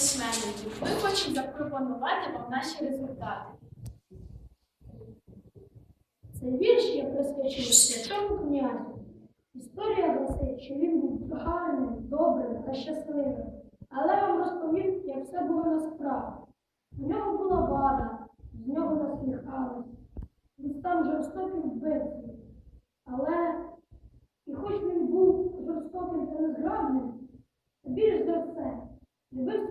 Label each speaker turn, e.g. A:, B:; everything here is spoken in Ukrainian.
A: письменників. Ми хочемо запропонувати вам наші результати.
B: Цей вірш я присвячив святому князю. Історія гласить, що він був гарним, добрим та щасливим. Але вам розповім, як все було насправді. У нього була вада, з нього насміхались. Він став жорстоким вбивцем. Але, і хоч він був жорстоким та незграбним, більш за все любив